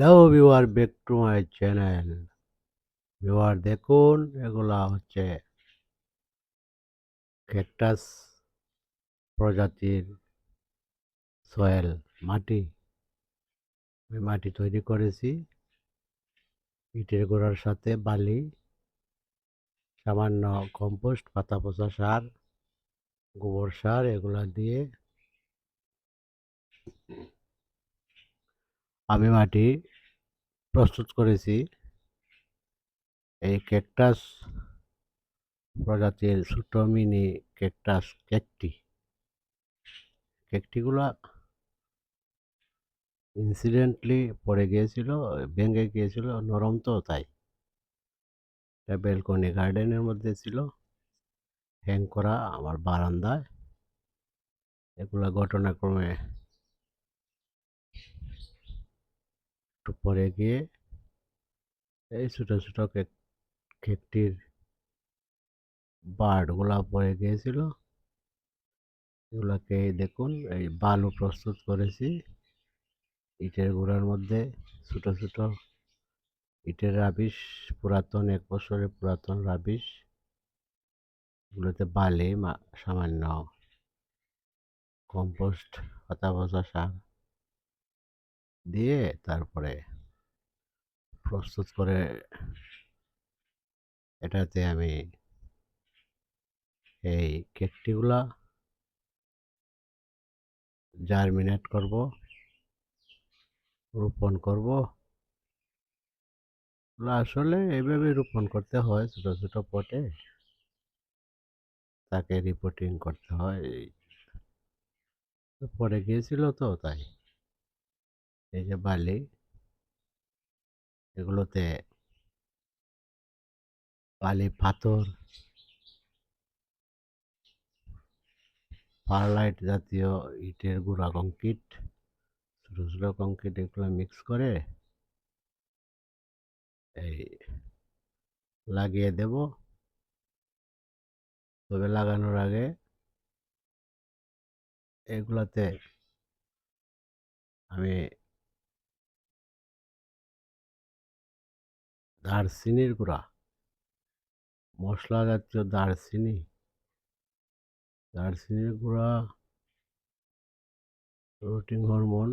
Hello viewer back to my channel viewer দেখুন, এগুলা হচ্ছে ক্যাকটাস প্রজাতির সয়েল মাটি। আমি মাটি তৈরি করেছি। ইটের গোড়ার সাথে বালি, সামান্য কম্পোস্ট পাতা পচা সার, গোবর সার, এগুলা দিয়ে আমি মাটি প্রস্তুত করেছি। এই ক্যাকটাস প্রজাতির ছোট মিনি ক্যাকটাস কেকটি কেকটিগুলা ইনসিডেন্টলি পড়ে গিয়েছিল, ভেঙে গিয়েছিল, নরম তো তাই। এটা বেলকনি গার্ডেনের মধ্যে ছিল। হ্যাং করা আমার বারান্দায়। এগুলা ঘটনাক্রমে একটু পরে গিয়ে এই ছোটো ছোটো কেক কেকটির বার্ডগুলা পড়ে গিয়েছিল। এগুলাকে দেখুন, এই বালু প্রস্তুত করেছি। ইটের গুঁড়ার মধ্যে ছোট ছোট ইটের রাবিশ, পুরাতন, এক বছরের পুরাতন রাবিশ। এগুলোতে বালি সামান্য কম্পোস্ট, পাতা পচা সার দিয়ে তারপরে প্রস্তুত করে এটাতে আমি এই কেকটিগুলা জার্মিনেট করব, রোপণ করব। আসলে এইভাবে রোপণ করতে হয় ছোট ছোট পটে। তাকে রিপোর্টিং করতে হয়। পরে গিয়েছিল তো তাই। এই যে বালি এগুলোতে বালি, পাথর পারলাইট জাতীয় ইটের গুঁড়া কংক্রিট, ছোটো ছোটো কংক্রিট এগুলো মিক্স করে এই লাগিয়ে দেব। তবে লাগানোর আগে এগুলাতে আমি দারচিনির গুঁড়া। মশলা জাতীয় দারচিনি। দারচিনির গুঁড়া রুটিং হরমোন,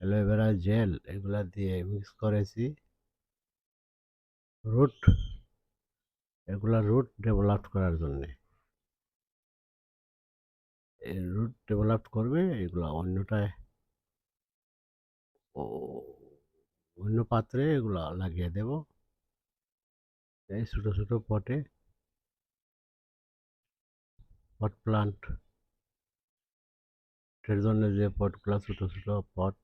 অ্যালোভেরা জেল এগুলা দিয়ে মিক্স করেছি। রুট, এগুলা রুট ডেভেলপ করার জন্যে। রুট ডেভেলপ করবে এগুলো অন্যটায়। অন্য পাত্রে এগুলো লাগিয়ে দেব। এই ছোটো ছোটো পটে। Pot plant. এর জন্য যে পটগুলো ছোটো ছোটো পট,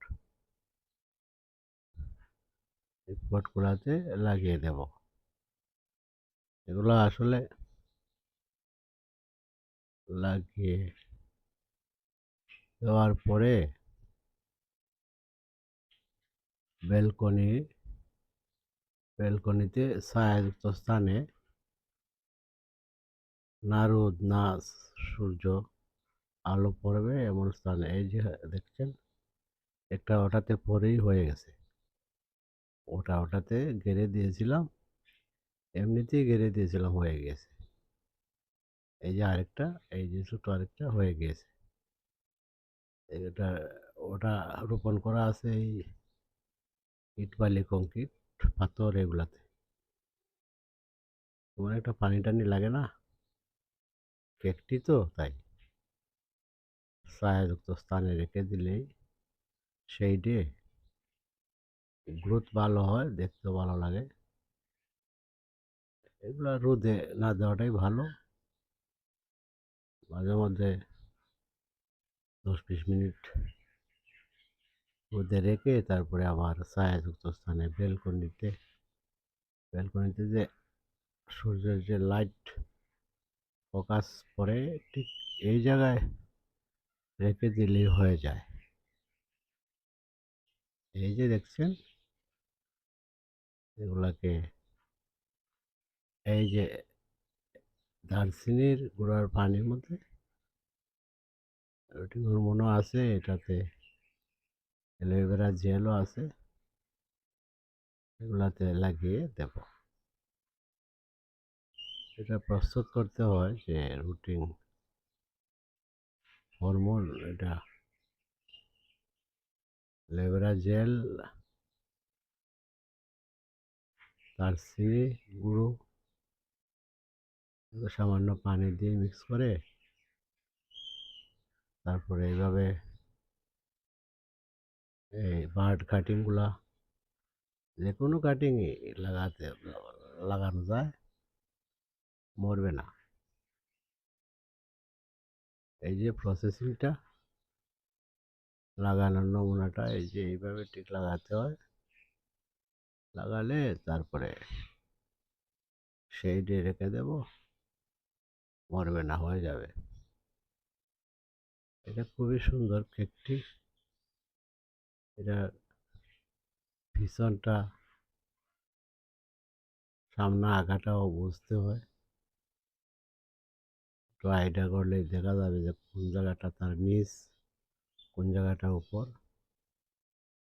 এই পটগুলাতে লাগিয়ে দেব। এগুলো আসলে লাগিয়ে দেওয়ার পরে ব্যালকনি ব্যালকনিতে ছায়াযুক্ত স্থানে না রোদ না সূর্য আলো পড়বে এমন স্থানে। এই যে দেখছেন, একটা ওটাতে পরেই হয়ে গেছে। ওটা ওটাতে গেড়ে দিয়েছিলাম, এমনিতেই গেড়ে দিয়েছিলাম, হয়ে গেছে। এই যে আরেকটা, এই যে ছোটো আরেকটা হয়ে গিয়েছে এটা, ওটা রোপণ করা আছে এই ইট বালি কংক্রিট, পাথর এগুলাতে। তোমার একটা পানি টানি লাগে না? কেকটি তো, তাই। ছায়াযুক্ত স্থানে রেখে দিলেই সেই ডে গ্রোথ ভালো হয় দেখতে ভালো লাগে। এগুলো রোদে না দেওয়াটাই ভালো। মাঝে মধ্যে দশ বিশ মিনিট রোদে রেখে তারপরে আবার ছায়াযুক্ত স্থানে বেলকনিতে বেলকনিতে যে সূর্যের যে লাইট ফোকাস পরে ঠিক এই জায়গায় রেখে দিলেই হয়ে যায়। এই যে দেখছেন? এগুলাকে এই যে দারচিনির গুঁড়ার পানির মধ্যে রুটি হরমোনও আছে এটাতে অ্যালোভেরা জেলও আছে। এগুলাতে লাগিয়ে দেব। এটা প্রস্তুত করতে হয় যে রুটিন হরমোন এটা অ্যালোভেরা জেল তার চিনি গুঁড়ো, সামান্য পানি দিয়ে মিক্স করে তারপরে এইভাবে এই বার্ড কাটিংগুলা যে কোনো কাটিংই লাগাতে লাগানো যায়, মরবে না। এই যে প্রসেসিংটা লাগানোর নমুনাটা এই যে এইভাবে ঠিক লাগাতে হয়। লাগালে তারপরে সেই ডে রেখে দেব, মরবে না, হয়ে যাবে। এটা খুবই সুন্দর কেকটি এটা ভীষণটা সামনে আঁকাটাও বুঝতে হয়। তো আইডিয়া করলে দেখা যাবে যে কোন জায়গাটা তার নিচ কোন জায়গাটা উপর।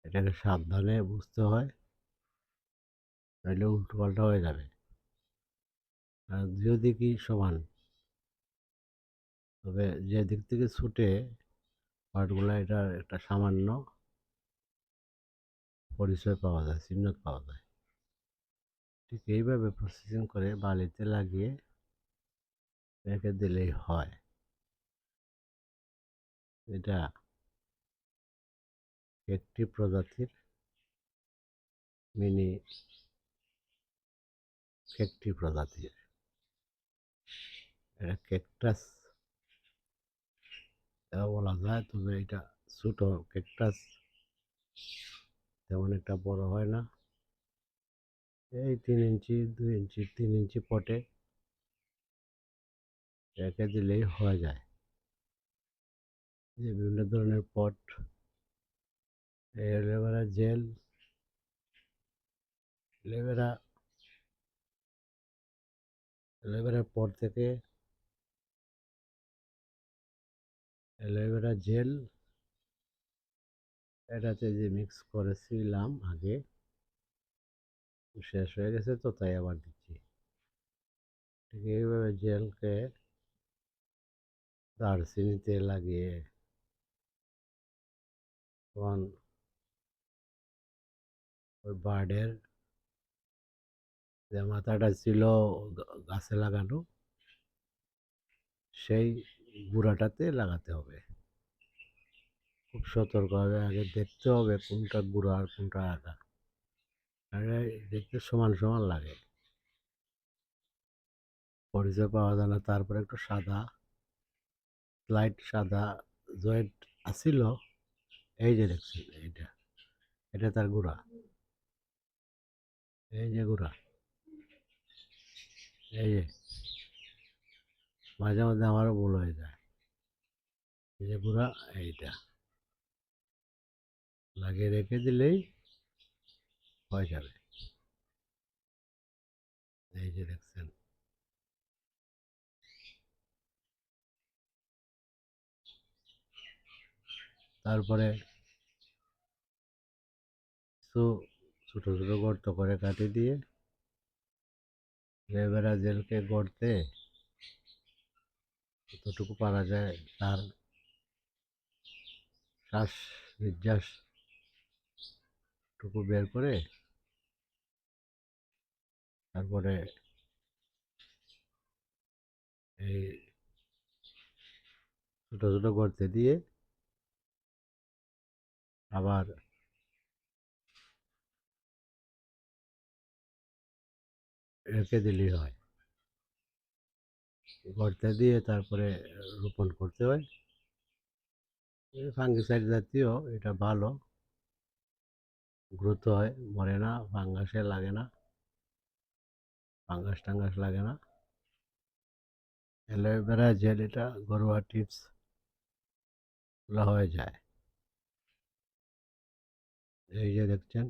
এটাকে সাবধানে বুঝতে হয় নইলে উল্টো পাল্টা হয়ে যাবে। আর দুই দিকই সমান। তবে যে দিক থেকে ছুটে, পার্টগুলো এটা একটা সামান্য পরিচয় পাওয়া যায় চিহ্ন পাওয়া যায়। ঠিক এইভাবে প্রসেসিং করে বালিতে লাগিয়ে রেখে দিলেই হয়। এটা একটি প্রজাতির মিনি কেকটি প্রজাতির এটা কেকটাস বলা যায়, তবে এটা ছোট কেকটাস তেমন একটা বড় হয় না। এই তিন ইঞ্চি, দুই ইঞ্চি, তিন ইঞ্চি পটে রেখে দিলেই হয়ে যায়। যে বিভিন্ন ধরনের pot, aloe vera gel, aloe vera অ্যালোভেরার পর থেকে অ্যালোভেরা জেল এটাতে যে মিক্স করেছিলাম আগে শেষ হয়ে গেছে তো তাই আবার দিচ্ছি। ঠিক এইভাবে জেলকে দারচিনিতে লাগিয়ে তখন ওই বার্ডের যে মাথাটা ছিল গাছে লাগানো, সেই গুঁড়াটাতে লাগাতে হবে। সতর্কভাবে আগে দেখতে হবে কোনটা গুঁড়ো আর কোনটা আদা। আগে দেখতে সমান সমান লাগে। পরিচয় পাওয়া যায় না, তারপরে একটু সাদা লাইট সাদা জয়েন্ট আসিল এই যে দেখছেন, এইটা, এটা তার গুঁড়া। এই যে গুঁড়া, এই যে, মাঝে মাঝে আমারও ভুল হয়ে যায়। এই যে গুঁড়া, এইটা। লাগিয়ে রেখে দিলেই হয়ে যাবে। এই যে দেখছেন। তারপরে কিছু ছোটো ছোটো গর্ত করে কাটি দিয়ে লেবেরা জেলকে গড়তে যতটুকু পারা যায় তার শ্বাস নির্যাস টুকু বের করে তারপরে এই ছোটো ছোটো গর্তে দিয়ে আবার রেখে দিলেই হয়। গর্তে দিয়ে তারপরে রোপণ করতে হয়। ফাঙ্গিসাইড জাতীয়, এটা ভালো। গ্রোথ হয়, মরে না ফাঙ্গাসে লাগে না। ফাঙ্গাস টাঙ্গাস লাগে না। অ্যালোভেরা, জেল এটা ঘরোয়া টিপস হয়ে যায়। এই যে দেখছেন।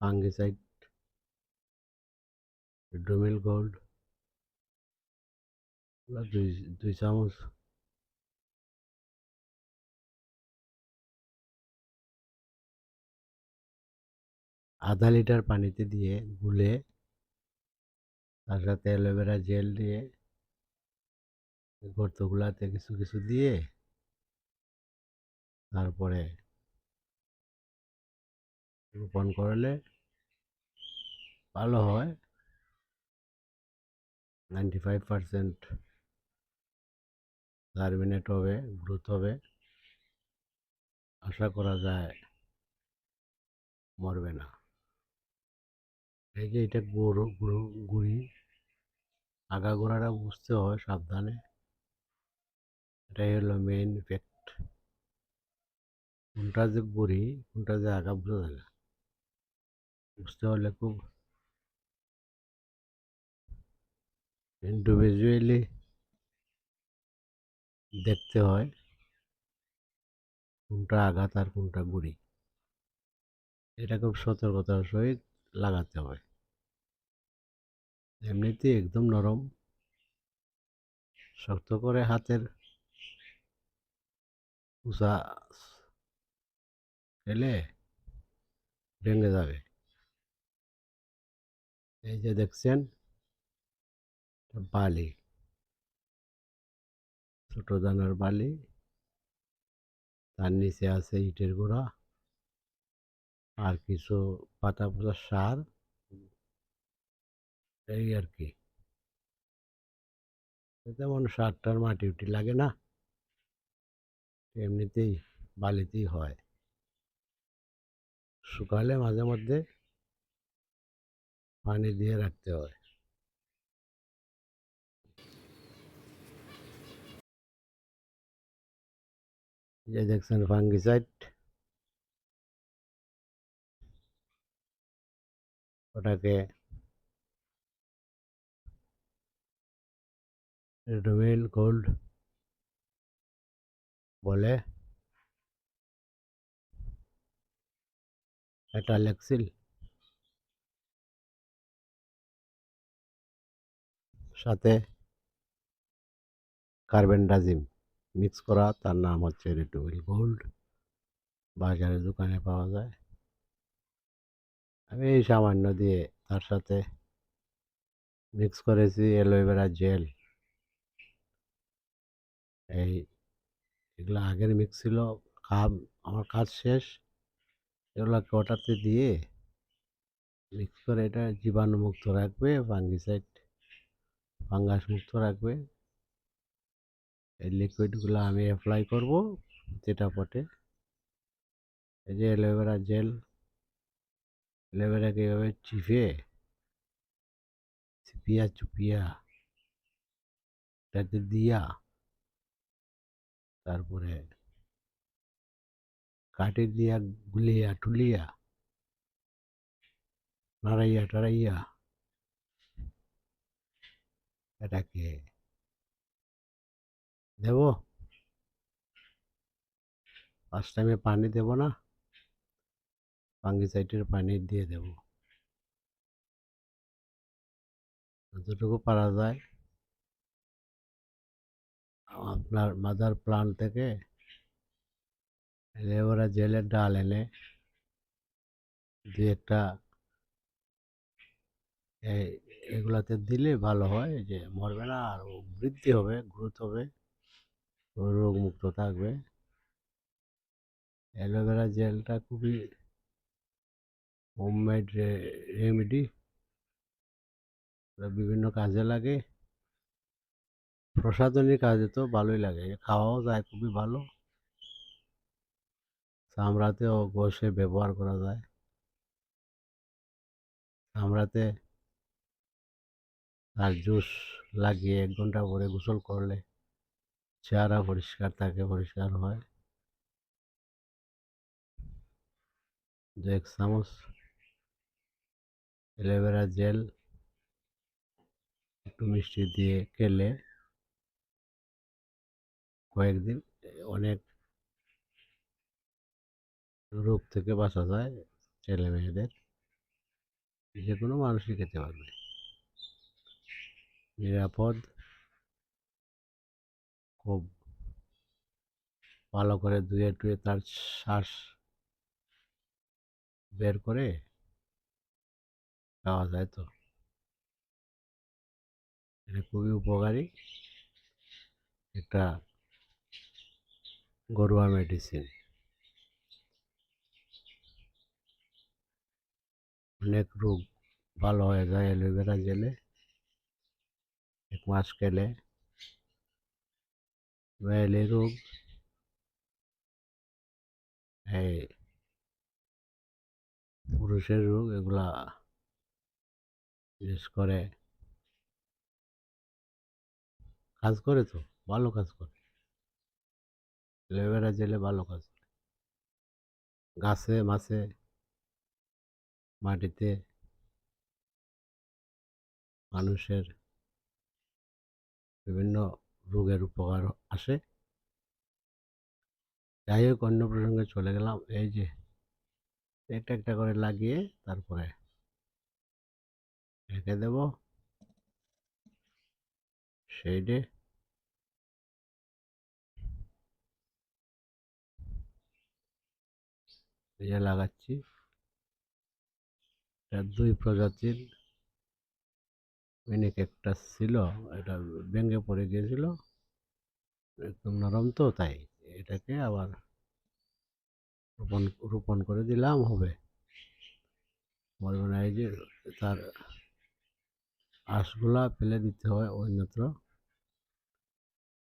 ফাঙ্গিসাইড ডোমিল গোল্ড দুই চামচ আধা লিটার পানিতে দিয়ে গুলে তার সাথে অ্যালোভেরা জেল দিয়ে গর্তগুলাতে কিছু কিছু দিয়ে তারপরে রোপণ করলে ভালো হয়। নাইনটি ফাইভ পারসেন্ট জার্মিনেট হবে, গ্রোথ হবে। আশা করা যায় মরবে না। এই যে এটা গরু গরু গুড়ি। আগাগোড়াটা বুঝতে হয় সাবধানে। এটাই হলো মেইন ইফেক্ট কোনটা যে গুড়ি, কোনটা যে আগা বোঝা যায় না। বুঝতে হলে খুব ইন্ডিভিজুয়ালি দেখতে হয় কোনটা আঘাত আর কোনটা গুড়ি। এটা খুব সতর্কতার সহিত লাগাতে হয়। এমনিতে একদম নরম। শক্ত করে হাতের উষা খেলে ভেঙে যাবে। এই যে দেখছেন বালি। ছোট দানার বালি। তার নিচে আছে ইটের গুঁড়া। আর কিছু পাতা পোতা সার। এই আর কি। তেমন সারটার মাটি উটি লাগে না। এমনিতেই বালিতেই হয়। শুকালে মাঝে মধ্যে পানি দিয়ে রাখতে হয়। যে দেখছেন ফাঙ্গিসাইড। ওটাকে রেডোমেল গোল্ড বলে। এটা লেক্সিল সাথে কার্বেন্ডাজিম মিক্স করা, তার নাম হচ্ছে রেডোমেল গোল্ড বাজারে দোকানে পাওয়া যায়। আমি এই সামান্য দিয়ে তার সাথে মিক্স করেছি অ্যালোভেরা জেল। এই এগুলো আগের মিক্স ছিল কাজ আমার কাজ শেষ। এগুলোকে ওটাতে দিয়ে মিক্স করে এটা জীবাণুমুক্ত রাখবে ফাঙ্গিসাইড ফাঙ্গাস মুক্ত রাখবে। এই লিকুইডগুলো আমি অ্যাপ্লাই করব যেটা পটে এই যে অ্যালোভেরা জেল। অ্যালোভেরাকে এভাবে চিপে চিপিয়া চুপিয়া এটাতে দিয়া তারপরে কাঠে দিয়া গুলিয়া টুলিয়া নাড়াইয়া টাড়াইয়া এটাকে দেব ফার্স্ট টাইমে পানি দেব না ফাঙ্গিসাইডের পানি দিয়ে দেব। যতটুকু পারা যায়। আপনার মাদার প্লান্ট থেকে লেবরা জেলের ডাল এনে দু একটা এগুলাতে দিলে ভালো হয় যে মরবে না আর বৃদ্ধি হবে গ্রোথ হবে রোগ মুক্ত থাকবে। অ্যালোভেরা জেলটা খুবই হোমমেড রেমেডি বিভিন্ন কাজে লাগে। প্রসাধনী কাজে তো ভালোই লাগে, খাওয়াও যায় খুবই ভালো। চামড়াতেও ঘষে ব্যবহার করা যায়। চামড়াতে আর জুস লাগিয়ে এক ঘণ্টা পরে গোসল করলে চেহারা পরিষ্কার থাকে, পরিষ্কার হয়। দু এক চামচ অ্যালোভেরা জেল, একটু মিষ্টি দিয়ে খেলে। কয়েকদিন অনেক রোগ থেকে বাঁচা যায় ছেলে মেয়েদের। যে কোনো মানুষই খেতে পারবে। নিরাপদ। খুব ভালো করে ধুয়ে টুয়ে তার শ্বাস বের করে পাওয়া যায় তো? এটা খুবই উপকারী একটা ঘরোয়া মেডিসিন অনেক রোগ ভালো হয়ে যায় অ্যালোভেরা জেলে। এক মাস খেলে। মেয়েলি রোগ এই পুরুষের রোগ, এগুলা বিশেষ করে কাজ করে তো, ভালো কাজ করে। অ্যালোভেরা জেলে ভালো কাজ করে। গাছে মাছে, মাটিতে মানুষের বিভিন্ন রোগের উপকার আসে। যাই হোক অন্য প্রসঙ্গে চলে গেলাম। এই যে একটা একটা করে লাগিয়ে তারপরে রেখে দেব। সেইডে। লাগাচ্ছি। দুই প্রজাতির। মিনি ক্যাকটাস ছিল, এটা ভেঙে পড়ে গিয়েছিল। একদম নরম তো, তাই এটাকে আবার রোপণ রোপণ করে দিলাম, হবে। বলব না, এই যে তার আঁশগুলা ফেলে দিতে হয় অন্যত্র।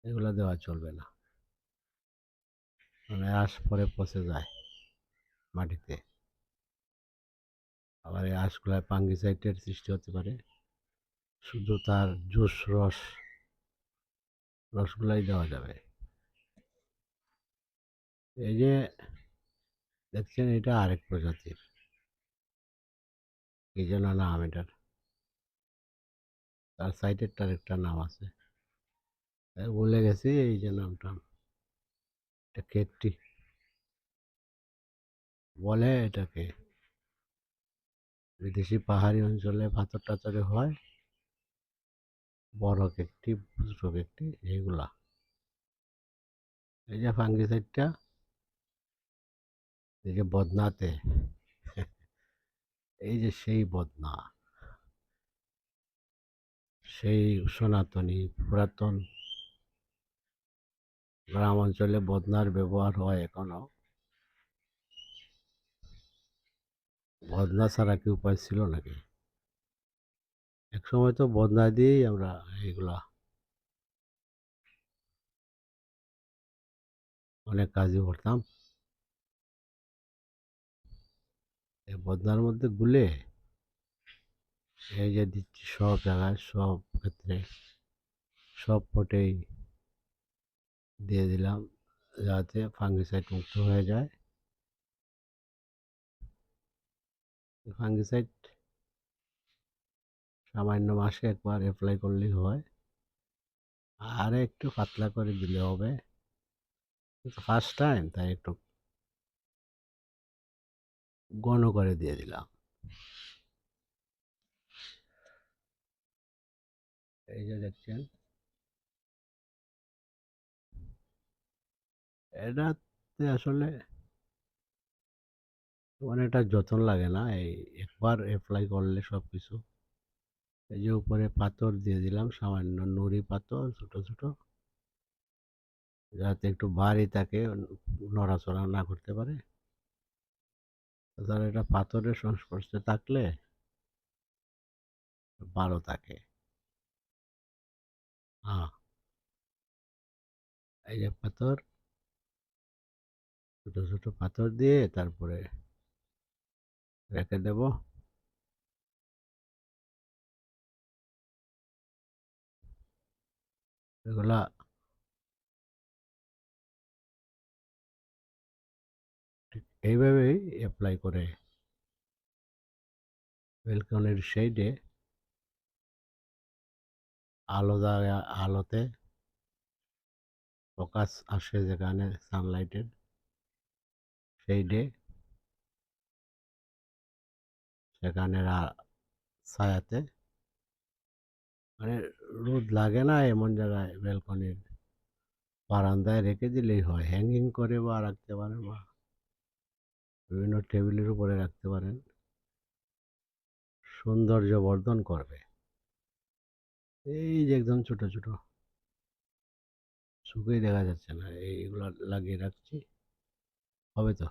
এগুলো দেওয়া চলবে না। মানে আঁশ পরে পচে যায় মাটিতে। আবার এই আঁশগুলায় পাঙ্গিসাইটের সৃষ্টি হতে পারে। শুধু তার জুস রস, রসগুলাই দেওয়া যাবে। এই যে দেখছেন এটা আরেক প্রজাতির। এই জন্য নাম এটার? তার সাইডেরটার একটা নাম আছে। বলে গেছি এই যে নামটা। এটা কেকটি বলে এটাকে। বিদেশি পাহাড়ি অঞ্চলে পাথর টাথরে হয়। বড় কেকটি ছোট কেকটি এইগুলা। এই যে ফাঙ্গিসাইডটা, এই যে বদনাতে। এই যে সেই বদনা। সেই সনাতনী পুরাতন গ্রাম অঞ্চলে বদনার ব্যবহার হয় এখনও। বদনা ছাড়া কি উপায় ছিল নাকি? এক সময় তো বদনা দিয়েই আমরা এইগুলা অনেক কাজই করতাম। এই বদনার মধ্যে গুলে যে দিচ্ছি সব জায়গায়, সব ক্ষেত্রে, সব পটেই দিয়ে দিলাম যাতে ফাঙ্গিসাইড মুক্ত হয়ে যায়। ফাঙ্গিসাইড সামান্য মাসে একবার অ্যাপ্লাই করলেই হয়। আর একটু পাতলা করে দিলে হবে। ফার্স্ট টাইম তাই একটু ঘন করে দিয়ে দিলাম। এই যে দেখছেন। এটাতে আসলে মানে অনেকটা যতন লাগে না, এই একবার অ্যাপ্লাই করলে সব কিছু এই যে উপরে পাথর দিয়ে দিলাম, সামান্য নুড়ি পাথর, ছোট ছোট। যাতে একটু ভারী থাকে, নড়াচড়া না করতে পারে। তাহলে এটা পাথরের সংস্পর্শে থাকলে ভালো থাকে। হ্যাঁ এই যে পাথর। ছোট ছোট পাথর দিয়ে তারপরে রেখে দেব। এগুলা এইভাবেই অ্যাপ্লাই করে। ব্যালকনির শেডে আলো আলোতে ফোকাস আসে যেখানে সানলাইটের, সেই ডে সেখানে ছায়াতে মানে রোদ লাগে না এমন জায়গায় ব্যালকনির বারান্দায় রেখে দিলেই হয়। হ্যাঙ্গিং করে বা রাখতে পারেন বা বিভিন্ন টেবিলের উপরে রাখতে পারেন। সৌন্দর্য বর্ধন করবে। এই যে একদম ছোট ছোট। শুকিয়ে দেখা যাচ্ছে না। এইগুলো লাগিয়ে রাখছি। হবে তো?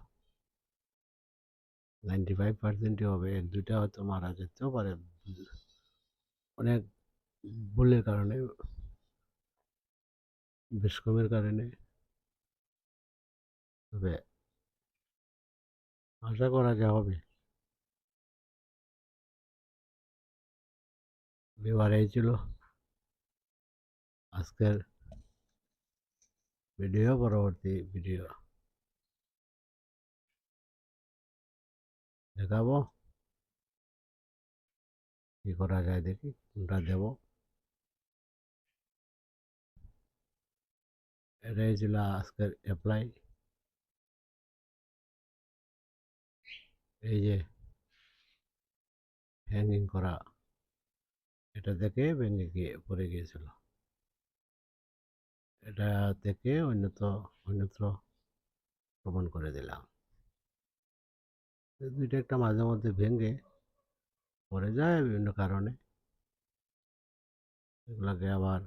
নাইনটি ফাইভ পার্সেন্টই হবে। এক, দুইটা হয়তো মারা যেতেও পারে। অনেক ভুলের কারণে বেশ কমের কারণে। তবে আশা করা যা হবে। এই ছিল। আজকের ভিডিও পরবর্তী ভিডিও দেখাবো কি করা যায় দেখি, কোনটা দেব। এটাই ছিল আজকের অ্যাপ্লাই এই যে হ্যাঙ্গিং করা, এটা থেকে ভেঙে গিয়ে পড়ে গিয়েছিল। এটা থেকে অন্যত, অন্যত্র প্রমাণ করে দিলাম। দুইটা একটা মাঝে মধ্যে ভেঙে পড়ে যায় বিভিন্ন কারণে। এগুলাকে আবার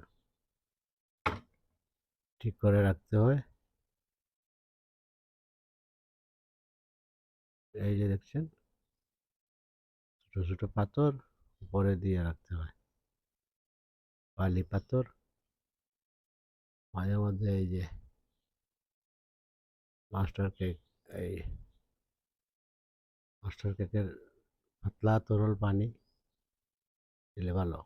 ঠিক করে রাখতে হয়। এই যে দেখছেন, ছোটো ছোটো পাথর উপরে দিয়ে রাখতে হয়। বালি পাথর। মাঝে মধ্যে এই যে মাস্টার কেক এই মাস্টার কেকের পাতলা তরল পানি দিলে ভালো।